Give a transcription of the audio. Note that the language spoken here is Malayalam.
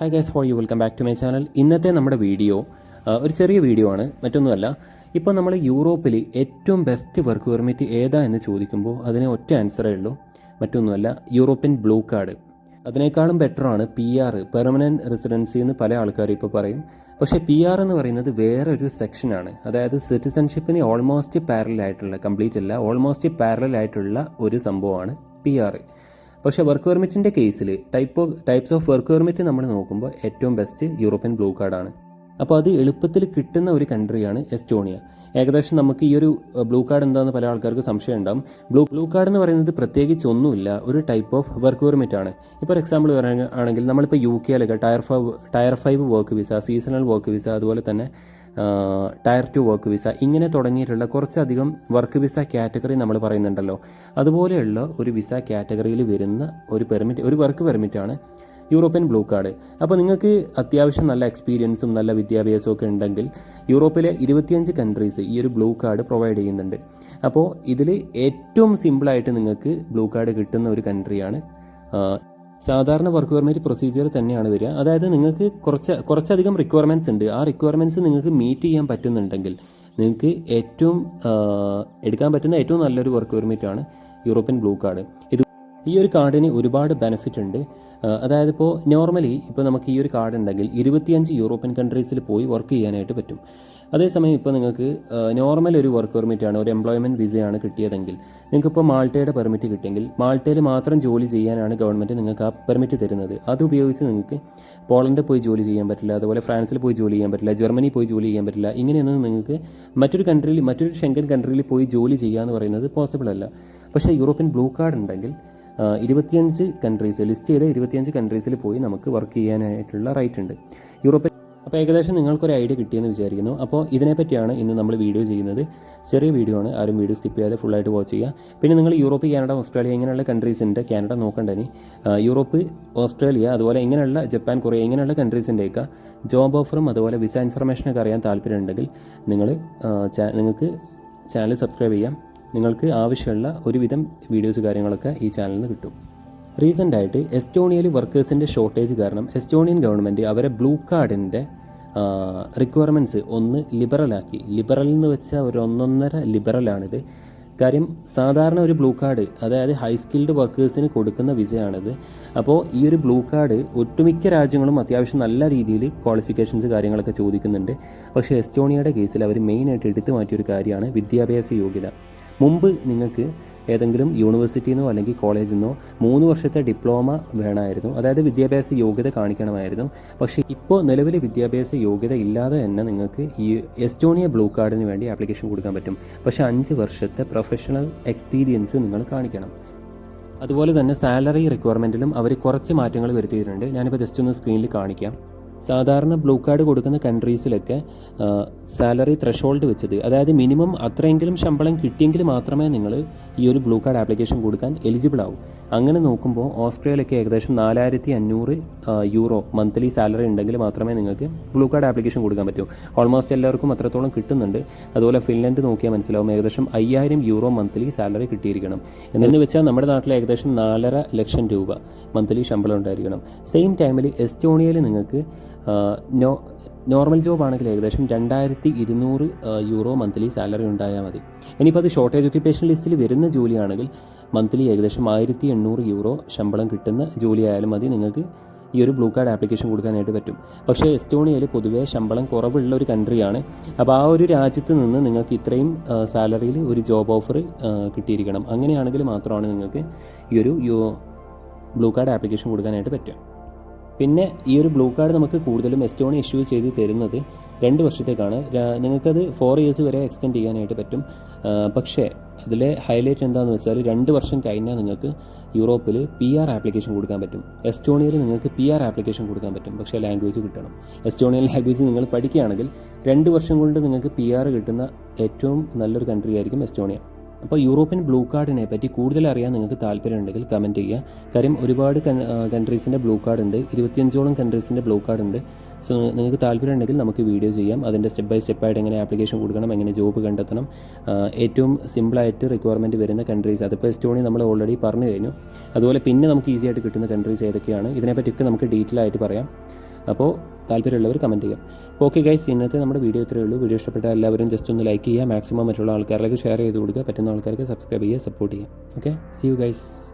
Hi guys for you welcome back to my channel ഇന്നത്തെ നമ്മുടെ വീഡിയോ ഒരു ചെറിയ വീഡിയോ ആണ്. മറ്റൊന്നുമല്ല ഇപ്പോൾ നമ്മൾ യൂറോപ്പിൽ ഏറ്റവും ബെസ്റ്റ് വർക്ക് പെർമിറ്റ് ഏതാ എന്ന് ചോദിക്കുമ്പോൾ അതിന് ഒറ്റ ആൻസറേ ഉള്ളൂ. മറ്റൊന്നുമല്ല യൂറോപ്യൻ ബ്ലൂ കാർഡ് അതിനേക്കാളും ബെറ്ററാണ് പി ആർ പെർമനന്റ് റെസിഡൻസി എന്ന് പല ആൾക്കാരും ഇപ്പോൾ പറയും. പക്ഷേ പി ആർ എന്ന് പറയുന്നത് വേറെ ഒരു സെക്ഷനാണ് അതായത് സിറ്റിസൺഷിപ്പിന് ഓൾമോസ്റ്റ് പാരലായിട്ടുള്ള കംപ്ലീറ്റ് അല്ല ഓൾമോസ്റ്റ് പാരലായിട്ടുള്ള ഒരു സംഭവമാണ് പി ആർ പക്ഷേ വർക്ക് പെർമിറ്റിന്റെ കേസിൽ type of types of work permit നമ്മൾ നോക്കുമ്പോൾ ഏറ്റവും ബെസ്റ്റ് യൂറോപ്യൻ ബ്ലൂ കാർഡാണ് അപ്പോൾ അത് എളുപ്പത്തിൽ കിട്ടുന്ന ഒരു കൺട്രിയാണ് എസ്റ്റോണിയ. ഏകദേശം നമുക്ക് ഈ ഒരു ബ്ലൂ കാർഡ് എന്താണെന്ന് പല ആൾക്കാർക്ക് സംശയം ഉണ്ടാവും. ബ്ലൂ ബ്ലൂ കാർഡ് എന്ന് പറയുന്നത് പ്രത്യേകിച്ച് ഒന്നുമില്ല ഒരു ടൈപ്പ് ഓഫ് വർക്ക് പെർമിറ്റ് ആണ്. ഇപ്പോൾ എക്സാമ്പിൾ പറയുകയാണെങ്കിൽ നമ്മളിപ്പോൾ U K കെയിലൊക്കെ tier five tier five work visa seasonal work visa അതുപോലെ തന്നെ ടയർ ടു വർക്ക് വിസ ഇങ്ങനെ തുടങ്ങിയിട്ടുള്ള കുറച്ചധികം വർക്ക് വിസ കാറ്റഗറി നമ്മൾ പറയുന്നുണ്ടല്ലോ. അതുപോലെയുള്ള ഒരു വിസ കാറ്റഗറിയിൽ വരുന്ന ഒരു പെർമിറ്റ് ഒരു വർക്ക് പെർമിറ്റാണ് യൂറോപ്യൻ ബ്ലൂ കാർഡ്. അപ്പോൾ നിങ്ങൾക്ക് അത്യാവശ്യം നല്ല എക്സ്പീരിയൻസും നല്ല വിദ്യാഭ്യാസവും ഒക്കെ ഉണ്ടെങ്കിൽ യൂറോപ്പിലെ ഇരുപത്തിയഞ്ച് കൺട്രീസ് ഈ ഒരു ബ്ലൂ കാർഡ് പ്രൊവൈഡ് ചെയ്യുന്നുണ്ട്. അപ്പോൾ ഇതിൽ ഏറ്റവും സിമ്പിളായിട്ട് നിങ്ങൾക്ക് ബ്ലൂ കാർഡ് കിട്ടുന്ന ഒരു കൺട്രിയാണ് സാധാരണ വർക്ക് പെർമിറ്റ് പ്രൊസീജിയർ തന്നെയാണ് വരിക. അതായത് നിങ്ങൾക്ക് കുറച്ച് കുറച്ചധികം റിക്വയർമെന്റ്സ് ഉണ്ട്. ആ റിക്വയർമെന്റ്സ് നിങ്ങൾക്ക് മീറ്റ് ചെയ്യാൻ പറ്റുന്നുണ്ടെങ്കിൽ നിങ്ങൾക്ക് ഏറ്റവും എടുക്കാൻ പറ്റുന്ന ഏറ്റവും നല്ലൊരു വർക്ക് പെർമിറ്റ് ആണ് യൂറോപ്യൻ ബ്ലൂ കാർഡ് ഇത് ഈ ഒരു കാർഡിന് ഒരുപാട് ബെനിഫിറ്റ് ഉണ്ട്. അതായത് ഇപ്പോൾ നോർമലി ഇപ്പോൾ നമുക്ക് ഈ ഒരു കാർഡ് ഉണ്ടെങ്കിൽ ഇരുപത്തിയഞ്ച് യൂറോപ്യൻ കൺട്രീസിൽ പോയി വർക്ക് ചെയ്യാനായിട്ട് പറ്റും. അതേസമയം ഇപ്പോൾ നിങ്ങൾക്ക് നോർമൽ ഒരു വർക്ക് പെർമിറ്റ് ആണ് ഒരു എംപ്ലോയ്മെന്റ് വിസയാണ് കിട്ടിയതെങ്കിൽ നിങ്ങൾക്ക് ഇപ്പോൾ മാൾട്ടയുടെ പെർമിറ്റ് കിട്ടിയെങ്കിൽ മാൾട്ടയിൽ മാത്രം ജോലി ചെയ്യാനാണ് ഗവൺമെന്റ് നിങ്ങൾക്ക് ആ പെർമിറ്റ് തരുന്നത്. അത് ഉപയോഗിച്ച് നിങ്ങൾക്ക് പോളണ്ടിൽ പോയി ജോലി ചെയ്യാൻ പറ്റില്ല അതുപോലെ ഫ്രാൻസിൽ പോയി ജോലി ചെയ്യാൻ പറ്റില്ല ജർമ്മനി പോയി ജോലി ചെയ്യാൻ പറ്റില്ല ഇങ്ങനെയൊന്നും നിങ്ങൾക്ക് മറ്റൊരു കൺട്രിയിൽ മറ്റൊരു ഷെങ്കൻ കൺട്രിയിൽ പോയി ജോലി ചെയ്യുക എന്ന് പറയുന്നത് പോസിബിൾ അല്ല. പക്ഷേ യൂറോപ്യൻ ബ്ലൂ കാർഡ് ഉണ്ടെങ്കിൽ ഇരുപത്തിയഞ്ച് കൺട്രീസ് ലിസ്റ്റ് ചെയ്ത ഇരുപത്തിയഞ്ച് കൺട്രീസിൽ പോയി നമുക്ക് വർക്ക് ചെയ്യാനായിട്ടുള്ള റൈറ്റ് ഉണ്ട്. യൂറോപ്യൻ അപ്പോൾ ഏകദേശം നിങ്ങൾക്കൊരു ഐഡിയ കിട്ടിയെന്ന് വിചാരിക്കുന്നു. അപ്പോൾ ഇതിനെപ്പറ്റിയാണ് ഇന്ന് നമ്മൾ വീഡിയോ ചെയ്യുന്നത്. ചെറിയ വീഡിയോ ആണ്. ആരും വീഡിയോ സ്കിപ്പ് ചെയ്യാതെ ഫുള്ളായിട്ട് വാച്ച് ചെയ്യുക. പിന്നെ നിങ്ങൾ യൂറോപ്പ് കാനഡ ഓസ്ട്രേലിയ ഇങ്ങനെയുള്ള കൺട്രീസ് ഉണ്ട്. കാനഡ നോക്കണ്ടേ യൂറോപ്പ് ഓസ്ട്രേലിയ അതുപോലെ ഇങ്ങനെയുള്ള ജപ്പാൻ കൊറിയ ഇങ്ങനെയുള്ള കൺട്രീസിന്റെയൊക്കെ ജോബ് ഓഫറും അതുപോലെ വിസ ഇൻഫർമേഷനൊക്കെ അറിയാൻ താല്പര്യമുണ്ടെങ്കിൽ നിങ്ങൾ നിങ്ങൾക്ക് ചാനൽ സബ്സ്ക്രൈബ് ചെയ്യാം. നിങ്ങൾക്ക് ആവശ്യമുള്ള ഒരുവിധം വീഡിയോസ് കാര്യങ്ങളൊക്കെ ഈ ചാനലിൽ നിന്ന് കിട്ടും. റീസെന്റായിട്ട് എസ്റ്റോണിയയിൽ വർക്കേഴ്സിന്റെ ഷോർട്ടേജ് കാരണം എസ്റ്റോണിയൻ ഗവൺമെന്റ് അവരെ ബ്ലൂ കാർഡിന്റെ റിക്വയർമെന്റ്സ് ഒന്ന് ലിബറലാക്കി ലിബറൽ എന്ന് വെച്ചാൽ ഒരു ഒന്നൊന്നര ലിബറലാണിത് കാര്യം സാധാരണ ഒരു ബ്ലൂ കാർഡ് അതായത് ഹൈ സ്കിൽഡ് വർക്കേഴ്സിന് കൊടുക്കുന്ന വിസയാണിത് അപ്പോൾ ഈ ഒരു ബ്ലൂ കാർഡ് ഒട്ടുമിക്ക രാജ്യങ്ങളും അത്യാവശ്യം നല്ല രീതിയിൽ ക്വാളിഫിക്കേഷൻസ് കാര്യങ്ങളൊക്കെ ചോദിക്കുന്നുണ്ട്. പക്ഷേ എസ്റ്റോണിയയുടെ കേസിൽ അവർ മെയിനായിട്ട് എടുത്തു മാറ്റിയൊരു കാര്യമാണ് വിദ്യാഭ്യാസ യോഗ്യത. മുമ്പ് നിങ്ങൾക്ക് ഏതെങ്കിലും യൂണിവേഴ്സിറ്റിയിൽ നിന്നോ അല്ലെങ്കിൽ കോളേജിൽ നിന്നോ മൂന്ന് വർഷത്തെ ഡിപ്ലോമ വേണമായിരുന്നു. അതായത് വിദ്യാഭ്യാസ യോഗ്യത കാണിക്കണമായിരുന്നു. പക്ഷേ ഇപ്പോൾ നിലവിലെ വിദ്യാഭ്യാസ യോഗ്യത ഇല്ലാതെ തന്നെ നിങ്ങൾക്ക് ഈ എസ്റ്റോണിയ ബ്ലൂ കാർഡിന് വേണ്ടി ആപ്ലിക്കേഷൻ കൊടുക്കാൻ പറ്റും. പക്ഷേ അഞ്ച് വർഷത്തെ പ്രൊഫഷണൽ എക്സ്പീരിയൻസ് നിങ്ങൾ കാണിക്കണം. അതുപോലെ തന്നെ സാലറി റിക്വയർമെന്റിലും അവർ കുറച്ച് മാറ്റങ്ങൾ വരുത്തിയിട്ടുണ്ട്. ഞാനിപ്പോൾ ജസ്റ്റ് ഒന്ന് സ്ക്രീനിൽ കാണിക്കാം. സാധാരണ ബ്ലൂ കാർഡ് കൊടുക്കുന്ന കൺട്രീസിലൊക്കെ സാലറി ത്രഷോൾഡ് വെച്ചത്. അതായത് മിനിമം അത്രയെങ്കിലും ശമ്പളം കിട്ടിയെങ്കിൽ മാത്രമേ നിങ്ങൾ ഈ ഒരു ബ്ലൂ കാർഡ് ആപ്ലിക്കേഷൻ കൊടുക്കാൻ എലിജിബിൾ ആവും. അങ്ങനെ നോക്കുമ്പോൾ ഓസ്ട്രേലിയയിലൊക്കെ ഏകദേശം നാലായിരത്തി അഞ്ഞൂറ് യൂറോ മന്ത്ലി സാലറി ഉണ്ടെങ്കിൽ മാത്രമേ നിങ്ങൾക്ക് ബ്ലൂ കാർഡ് ആപ്ലിക്കേഷൻ കൊടുക്കാൻ പറ്റൂ. ഓൾമോസ്റ്റ് എല്ലാവർക്കും അത്രത്തോളം കിട്ടുന്നുണ്ട്. അതുപോലെ ഫിൻലൻഡ് നോക്കിയാൽ മനസ്സിലാവും ഏകദേശം അയ്യായിരം യൂറോ മന്ത്ലി സാലറി കിട്ടിയിരിക്കണം. എന്ന് വെച്ചാൽ നമ്മുടെ നാട്ടിൽ ഏകദേശം നാലര ലക്ഷം രൂപ മന്ത്ലി ശമ്പളം ഉണ്ടായിരിക്കണം. സെയിം ടൈമിൽ എസ്റ്റോണിയയിൽ നിങ്ങൾക്ക് നോ നോർമൽ ജോബ് ആണെങ്കിൽ ഏകദേശം രണ്ടായിരത്തി ഇരുന്നൂറ് യൂറോ മന്ത്ലി സാലറി ഉണ്ടായാൽ മതി. ഇനിയിപ്പോൾ അത് ഷോർട്ടേജ് ഒക്യുപ്പേഷൻ ലിസ്റ്റിൽ വരുന്ന ജോലിയാണെങ്കിൽ മന്ത്ലി ഏകദേശം ആയിരത്തി എണ്ണൂറ് യൂറോ ശമ്പളം കിട്ടുന്ന ജോലി ആയാലും മതി നിങ്ങൾക്ക് ഈ ഒരു ബ്ലൂ കാർഡ് ആപ്ലിക്കേഷൻ കൊടുക്കാനായിട്ട് പറ്റും. പക്ഷേ എസ്റ്റോണിയയിൽ പൊതുവേ ശമ്പളം കുറവുള്ള ഒരു കൺട്രിയാണ് അപ്പോൾ ആ ഒരു രാജ്യത്ത് നിന്ന് നിങ്ങൾക്ക് ഇത്രയും സാലറിയിൽ ഒരു ജോബ് ഓഫർ കിട്ടിയിരിക്കണം. അങ്ങനെയാണെങ്കിൽ മാത്രമാണ് നിങ്ങൾക്ക് ഈ ഒരു ബ്ലൂ കാർഡ് ആപ്ലിക്കേഷൻ കൊടുക്കാനായിട്ട് പറ്റുക. പിന്നെ ഈ ഒരു ബ്ലൂ കാർഡ് നമുക്ക് കൂടുതലും എസ്റ്റോണി ഇഷ്യൂ ചെയ്ത് തരുന്നത് രണ്ട് വർഷത്തേക്കാണ്. നിങ്ങൾക്കത് ഫോർ ഇയേഴ്സ് വരെ എക്സ്റ്റെൻഡ് ചെയ്യാനായിട്ട് പറ്റും. പക്ഷേ അതിലെ ഹൈലൈറ്റ് എന്താണെന്ന് വെച്ചാൽ രണ്ട് വർഷം കഴിഞ്ഞാൽ നിങ്ങൾക്ക് യൂറോപ്പിൽ പി ആർ ആപ്ലിക്കേഷൻ കൊടുക്കാൻ പറ്റും. എസ്റ്റോണിയയിൽ നിങ്ങൾക്ക് പി ആർ ആപ്ലിക്കേഷൻ കൊടുക്കാൻ പറ്റും. പക്ഷേ ലാംഗ്വേജ് കിട്ടണം. എസ്റ്റോണിയൻ ലാംഗ്വേജ് നിങ്ങൾ പഠിക്കുകയാണെങ്കിൽ രണ്ട് വർഷം കൊണ്ട് നിങ്ങൾക്ക് പി ആർ കിട്ടുന്ന ഏറ്റവും നല്ലൊരു കൺട്രി ആയിരിക്കും എസ്റ്റോണിയ. അപ്പോൾ യൂറോപ്യൻ ബ്ലൂ കാർഡിനെ പറ്റി കൂടുതൽ അറിയാൻ നിങ്ങൾക്ക് താല്പര്യമുണ്ടെങ്കിൽ കമന്റ് ചെയ്യുക. കാര്യം ഒരുപാട് കൺട്രീസിന്റെ ബ്ലൂ കാർഡ് ഉണ്ട് ഇരുപത്തിയഞ്ചോളം കൺട്രീസിന്റെ ബ്ലൂ കാർഡ് ഉണ്ട് സോ നിങ്ങൾക്ക് താല്പര്യം ഉണ്ടെങ്കിൽ നമുക്ക് വീഡിയോ ചെയ്യാം. അതിന്റെ സ്റ്റെപ്പ് ബൈ സ്റ്റെപ്പ് ആയിട്ട് എങ്ങനെ ആപ്ലിക്കേഷൻ കൊടുക്കണം എങ്ങനെ ജോബ് കണ്ടെത്തണം ഏറ്റവും സിമ്പിളായിട്ട് റിക്വയർമെന്റ് വരുന്ന കൺട്രീസ് അതിപ്പോൾ എസ്റ്റോണി നമ്മൾ ഓൾറെഡി പറഞ്ഞു കഴിഞ്ഞു. അതുപോലെ പിന്നെ നമുക്ക് ഈസി ആയിട്ട് കിട്ടുന്ന കൺട്രീസ് ഏതൊക്കെയാണ്? ഇതിനെപ്പറ്റിയൊക്കെ നമുക്ക് ഡീറ്റെയിൽ ആയിട്ട് പറയാം. അപ്പോൾ താല്പര്യമുള്ളവർ കമന്റ് ചെയ്യുക ഓക്കെ ഗൈസ് ഇന്നത്തെ നമ്മുടെ വീഡിയോ ഇത്രയേ ഉള്ളൂ. വീഡിയോ ഇഷ്ടപ്പെട്ട എല്ലാവരും ജസ്റ്റ് ഒന്ന് ലൈക്ക് ചെയ്യുക. മാക്സിമം മറ്റുള്ള ആൾക്കാരിലേക്ക് ഷെയർ ചെയ്ത് കൊടുക്കുക. പറ്റുന്ന ആൾക്കാർക്ക് സബ്സ്ക്രൈബ് ചെയ്യുക സപ്പോർട്ട് ചെയ്യുക. Okay C you guys